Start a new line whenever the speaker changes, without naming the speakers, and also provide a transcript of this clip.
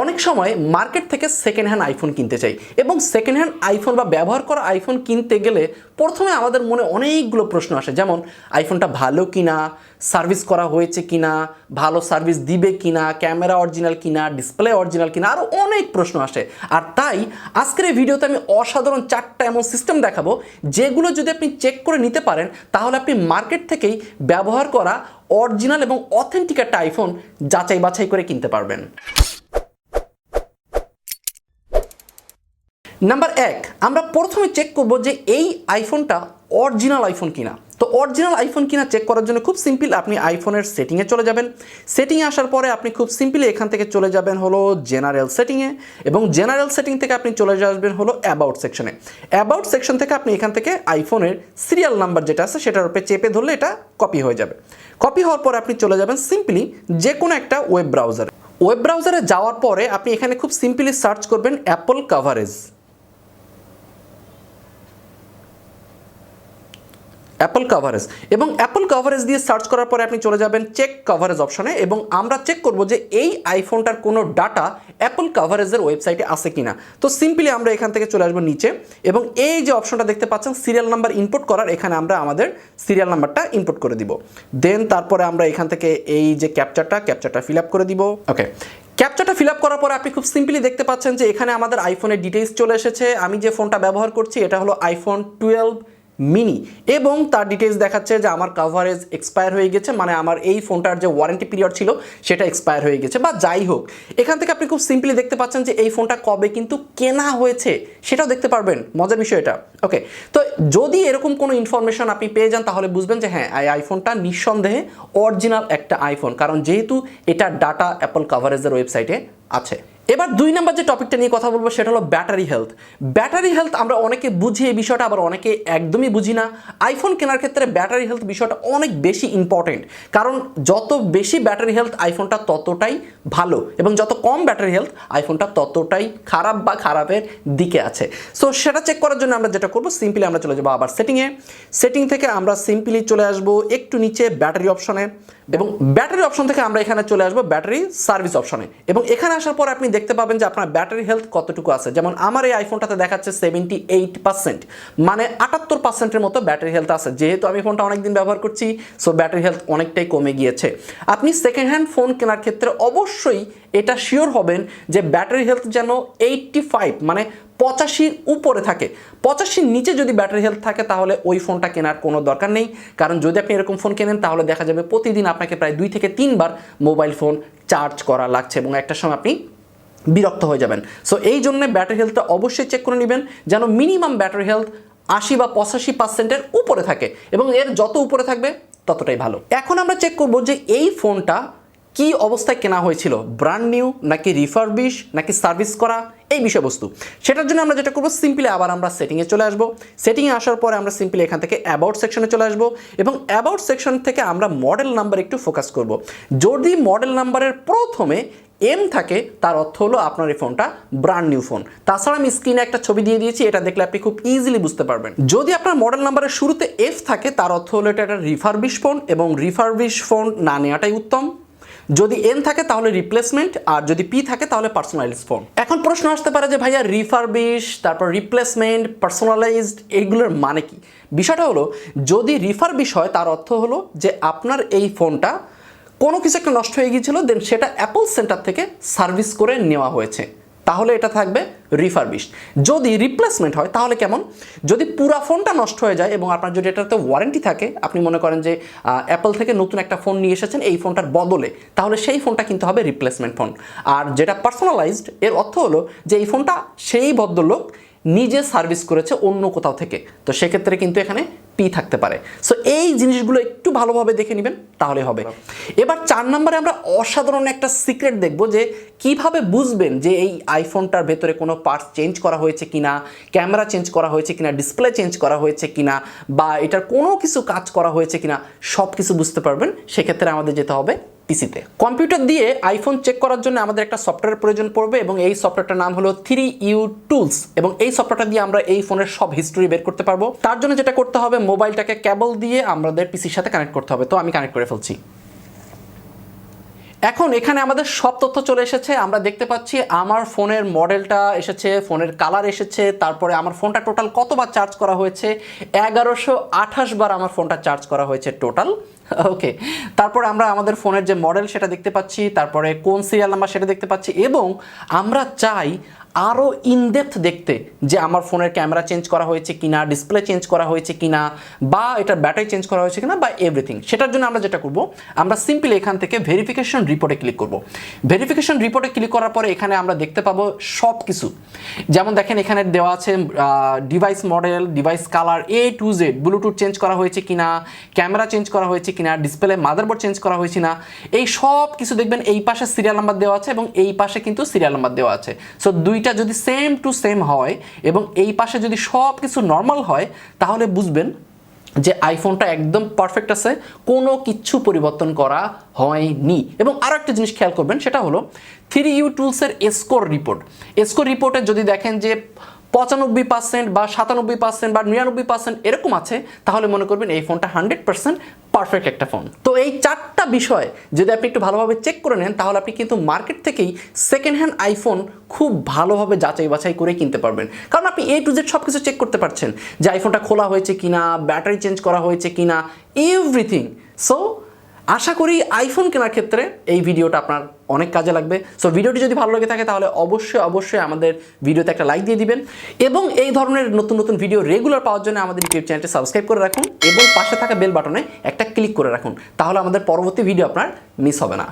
অনেক সময় মার্কেট থেকে সেকেন্ড হ্যান্ড আইফোন কিনতে চাই এবং সেকেন্ড হ্যান্ড আইফোন বা ব্যবহার করা আইফোন কিনতে গেলে প্রথমে আমাদের মনে অনেকগুলো প্রশ্ন আসে। যেমন আইফোনটা ভালো কিনা সার্ভিস করা হয়েছে কিনা, ভালো সার্ভিস দিবে কিনা ক্যামেরা অরিজিনাল কিনা ডিসপ্লে অরিজিনাল কিনা আরও অনেক প্রশ্ন আসে। আর তাই আজকের এই ভিডিওতে আমি অসাধারণ চারটা এমন সিস্টেম দেখাবো, যেগুলো যদি আপনি চেক করে নিতে পারেন, তাহলে আপনি মার্কেট থেকেই ব্যবহার করা অরিজিনাল এবং অথেন্টিক একটা আইফোন যাচাই বাছাই করে কিনতে পারবেন। নাম্বার এক, আমরা প্রথমে চেক করব যে এই আইফোনটা অরিজিনাল আইফোন কিনা। তো অরিজিনাল আইফোন কিনা চেক করার জন্য খুব সিম্পল আপনি আইফোনের সেটিংয়ে চলে যাবেন। সেটিংয়ে আসার পরে আপনি খুব সিম্পলি এখান থেকে চলে যাবেন হলো জেনারেল সেটিংয়ে এবং জেনারেল সেটিং থেকে আপনি চলে আসবেন হলো অ্যাবাউট সেকশনে অ্যাবাউট সেকশন থেকে আপনি এখান থেকে আইফোনের সিরিয়াল নাম্বার যেটা আছে সেটার উপরে চেপে ধরলে এটা কপি হয়ে যাবে। কপি হওয়ার পরে আপনি চলে যাবেন সিম্পলি যে কোনো একটা ওয়েব ব্রাউজারে ওয়েব ব্রাউজারে যাওয়ার পরে আপনি এখানে খুব সিম্পলি সার্চ করবেন অ্যাপল কাভারেজ অ্যাপল কাভারেজ এবং অ্যাপল কাভারেজ দিয়ে সার্চ করার পরে আপনি চলে যাবেন চেক কাভারেজ অপশনে এবং আমরা চেক করব যে এই আইফোনটার কোনো ডাটা অ্যাপল কাভারেজের ওয়েবসাইটে আছে কিনা। তো সিম্পলি আমরা এখান থেকে চলে আসব নিচে এবং এই যে অপশনটা দেখতে পাচ্ছেন সিরিয়াল নাম্বার ইনপুট করার, এখানে আমরা আমাদের সিরিয়াল নাম্বারটা ইনপুট করে দিব। দেন তারপরে আমরা এখান থেকে এই যে ক্যাপচারটা ক্যাপচারটা ফিল আপ করে দিব। ওকে ক্যাপচারটা ফিল আপ করার পর আপনি খুব সিম্পলি দেখতে পাচ্ছেন যে এখানে আমাদের আইফোনের ডিটেলস চলে এসেছে। আমি যে ফোনটা ব্যবহার করছি, এটা হলো আইফোন টুয়েলভ মিনি। এবং তার ডিটেলস দেখাচ্ছে যে আমার কাভারেজ এক্সপায়ার হয়ে গেছে মানে আমার এই ফোনটার যে ওয়ারেন্টি পিরিয়ড ছিল, সেটা এক্সপায়ার হয়ে গেছে। বা যাই হোক, এখান থেকে আপনি খুব সিম্পলি দেখতে পাচ্ছেন যে এই ফোনটা কবে কিন্তু কেনা হয়েছে, সেটাও দেখতে পারবেন। মজার বিষয় এটা। ওকে তো যদি এরকম কোনো ইনফরমেশন আপনি পেয়ে যান, তাহলে বুঝবেন যে হ্যাঁ এই আইফোনটা নিঃসন্দেহে অরিজিনাল একটা আইফোন কারণ যেহেতু এটা ডাটা অ্যাপল কাভারেজের ওয়েবসাইটে আছে। এবার দুই নাম্বার যে টপিকটা নিয়ে কথা বলব সেটা হলো ব্যাটারি হেলথ ব্যাটারি হেলথ আমরা অনেকে বুঝি এই বিষয়টা, আবার অনেকে একদমই বুঝি না। আইফোন কেনার ক্ষেত্রে ব্যাটারি হেলথ বিষয়টা অনেক বেশি ইম্পর্টেন্ট কারণ যত বেশি ব্যাটারি হেলথ আইফোনটা ততটাই ভালো, এবং যত কম ব্যাটারি হেলথ আইফোনটা ততটাই খারাপ বা খারাপের দিকে আছে। সো সেটা চেক করার জন্য আমরা যেটা করব সিম্পলি আমরা চলে যাব আবার সেটিংয়ে সেটিং থেকে আমরা সিম্পলি চলে আসব একটু নিচে ব্যাটারি অপশনে এবং ব্যাটারি অপশন থেকে আমরা এখানে চলে আসব ব্যাটারি সার্ভিস অপশনে এবং এখানে আসার পর আপনি দেখতে পাবেন যে আপনার ব্যাটারি হেলথ কতটুকু আছে। যেমন আমার এই আইফোনটাতে দেখাচ্ছে সেভেন্টি এইট পার্সেন্ট মানে আটাত্তর পার্সেন্টের মতো ব্যাটারি হেলথ আছে। যেহেতু আমি ফোনটা অনেকদিন ব্যবহার করছি সো ব্যাটারি হেলথ অনেকটাই কমে গিয়েছে। আপনি সেকেন্ড হ্যান্ড ফোন কেনার ক্ষেত্রে অবশ্যই এটা শিওর হবেন যে ব্যাটারি হেলথ যেন এইটটি ফাইভ মানে পঁচাশির উপরে থাকে। পঁচাশির নিচে যদি ব্যাটারি হেলথ থাকে, তাহলে ওই ফোনটা কেনার কোনো দরকার নেই। কারণ যদি আপনি এরকম ফোন কেনেন, তাহলে দেখা যাবে প্রতিদিন আপনাকে প্রায় দুই থেকে তিনবার মোবাইল ফোন চার্জ করা লাগছে এবং একটা সময় আপনি বিরক্ত হয়ে যাবেন। সো এই জন্য ব্যাটারি হেলথটা অবশ্যই চেক করে নেবেন, যেন মিনিমাম ব্যাটারি হেলথ আশি বা পঁচাশি পার্সেন্টের উপরে থাকে এবং এর যত উপরে থাকবে, ততটাই ভালো। এখন আমরা চেক করব যে এই ফোনটা কি অবস্থায় কেনা হয়েছিল? ব্র্যান্ড নিউ নাকি রিফারবিশ নাকি সার্ভিস করা? এই বিষয়বস্তু। সেটার জন্য আমরা যেটা করব সিম্পলি আবার আমরা সেটিংয়ে চলে আসব। সেটিংয়ে আসার পরে আমরা সিম্পলি এখান থেকে অ্যাবাউট সেকশনে চলে আসব এবং অ্যাবাউট সেকশন থেকে আমরা মডেল নাম্বার একটু ফোকাস করব। যদি মডেল নাম্বারের প্রথমে এম থাকে, তার অর্থ হলো আপনার এই ফোনটা ব্র্যান্ড নিউ ফোন তাছাড়া আমি স্ক্রিনে একটা ছবি দিয়ে দিয়েছি, এটা দেখলে আপনি খুব ইজিলি বুঝতে পারবেন। যদি আপনার মডেল নাম্বারের শুরুতে এফ থাকে, তার অর্থ হলো এটা একটা রিফারবিশ ফোন এবং রিফারবিশ ফোন না নেওয়াটাই উত্তম। যদি এন থাকে, তাহলে রিপ্লেসমেন্ট আর যদি পি থাকে, তাহলে পার্সোনালাইজড ফোন এখন প্রশ্ন আসতে পারে যে, ভাইয়া রিফারবিশ তারপর রিপ্লেসমেন্ট পার্সোনালাইজড এইগুলোর মানে কি? বিষয়টা হলো, যদি রিফারবিশ হয়, তার অর্থ হলো যে, আপনার এই ফোনটা কোনো কিছু একটা নষ্ট হয়ে গিয়েছিল দেন সেটা অ্যাপল সেন্টার থেকে সার্ভিস করে নেওয়া হয়েছে। তাহলে এটা থাকবে রিফারবিশ যদি রিপ্লেসমেন্ট হয়, তাহলে কেমন? যদি পুরা ফোনটা নষ্ট হয়ে যায় এবং আপনার যদি এটাতে ওয়ারেন্টি থাকে, আপনি মনে করেন যে অ্যাপল থেকে নতুন একটা ফোন নিয়ে এসেছেন, এই ফোনটার বদলে, তাহলে সেই ফোনটা কিন্তু হবে রিপ্লেসমেন্ট ফোন আর যেটা পার্সোনালাইজড এর অর্থ হলো যে, এই ফোনটা সেই ভদ্রলোক নিজে সার্ভিস করেছে অন্য কোথাও থেকে। তো সেক্ষেত্রে কিন্তু এখানে পি থাকতে পারে। সো এই জিনিসগুলো একটু ভালোভাবে দেখে নেবেন, তাহলে হবে। এবার চার নম্বরে আমরা অসাধারণ একটা সিক্রেট দেখব যে কীভাবে বুঝবেন যে এই আইফোনটার ভেতরে কোনো পার্টস চেঞ্জ করা হয়েছে কিনা ক্যামেরা চেঞ্জ করা হয়েছে কিনা ডিসপ্লে চেঞ্জ করা হয়েছে কিনা, বা এটার কোনো কিছু কাজ করা হয়েছে কিনা সব কিছু বুঝতে পারবেন। সেক্ষেত্রে আমাদের যেতে হবে পিসিতে। কম্পিউটার দিয়ে আইফোন চেক করার জন্য আমাদের একটা সফটওয়্যার প্রয়োজন পড়বে এবং এই সফটওয়্যারটার নাম হলো থ্রি ইউ টুলস এবং এই সফটওয়্যারটা দিয়ে আমরা এই ফোনের সব হিস্টোরি বের করতে পারব। তার জন্য যেটা করতে হবে মোবাইলটাকে কেবল দিয়ে আমাদের পিসির সাথে কানেক্ট করতে হবে। তো আমি কানেক্ট করে ফেলছি। এখন এখানে আমাদের সব তথ্য চলে এসেছে। আমরা দেখতে পাচ্ছি আমার ফোনের মডেলটা এসেছে, ফোনের কালার এসেছে, তারপরে আমার ফোনটা টোটাল কতবার চার্জ করা হয়েছে? এগারোশো বার আমার ফোনটা চার্জ করা হয়েছে টোটাল। ওকে, তারপরে আমরা আমাদের ফোনের যে মডেল সেটা দেখতে পাচ্ছি, তারপরে কোন সিরিয়াল নাম্বার সেটা দেখতে পাচ্ছি এবং আমরা চাই আরও ইনডেপথ দেখতে যে আমার ফোনের ক্যামেরা চেঞ্জ করা হয়েছে কিনা ডিসপ্লে চেঞ্জ করা হয়েছে কিনা, বা এটার ব্যাটারি চেঞ্জ করা হয়েছে কিনা, বা এভরিথিং সেটার জন্য আমরা যেটা করব, আমরা সিম্পলি এখান থেকে ভেরিফিকেশন রিপোর্টে ক্লিক করব। ভেরিফিকেশন রিপোর্টে ক্লিক করার পরে এখানে আমরা দেখতে পাবো সব কিছু যেমন দেখেন এখানে দেওয়া আছে device model device colour A to Z Bluetooth change করা হয়েছে কিনা ক্যামেরা চেঞ্জ করা হয়েছে কিনা ডিসপ্লে মাদারবোর্ড চেঞ্জ করা হয়েছে না এই সব কিছু দেখবেন এই পাশে সিরিয়াল নাম্বার দেওয়া আছে এবং এই পাশে কিন্তু সিরিয়াল নাম্বার দেওয়া আছে। সো দুইটা যদি সেম টু সেম হয় এবং এই পাশে যদি সব কিছু নর্মাল হয়, তাহলে বুঝবেন যে আইফোনটা একদম পারফেক্ট আছে, কোনো কিছু পরিবর্তন করা হয়নি। এবং আরও একটা জিনিস খেয়াল করবেন, সেটা হলো থ্রি ইউ টুলসের এসকোর রিপোর্ট এসকোর রিপোর্টে যদি দেখেন যে পঁচানব্বই পার্সেন্ট বা সাতানব্বই পার্সেন্ট বা নিরানব্বই পার্সেন্ট এরকম আছে, তাহলে মনে করবেন এই ফোনটা হান্ড্রেড পার্সেন্ট পারফেক্ট একটা ফোন তো এই চারটা বিষয় যদি আপনি একটু ভালোভাবে চেক করে নেন, তাহলে আপনি কিন্তু মার্কেট থেকেই সেকেন্ড হ্যান্ড আইফোন খুব ভালোভাবে যাচাই বাছাই করে কিনতে পারবেন। কারণ আপনি এ টু জেড সব কিছু চেক করতে পারছেন যে আইফোনটা খোলা হয়েছে কিনা ব্যাটারি চেঞ্জ করা হয়েছে কিনা এভরিথিং সো আশা করি আইফোন কেনার ক্ষেত্রে এই ভিডিওটা আপনার অনেক কাজে লাগবে। সো ভিডিওটি যদি ভালো লেগে থাকে, তাহলে অবশ্যই অবশ্যই আমাদের ভিডিওতে একটা লাইক দিয়ে দিবেন। এবং এই ধরনের নতুন নতুন ভিডিও রেগুলার পাওয়ার জন্য আমাদের ইউটিউব চ্যানেলটি সাবস্ক্রাইব করে রাখুন এবং পাশে থাকা বেল বাটনে একটা ক্লিক করে রাখুন। তাহলে আমাদের পরবর্তী ভিডিও আপনার মিস হবে না।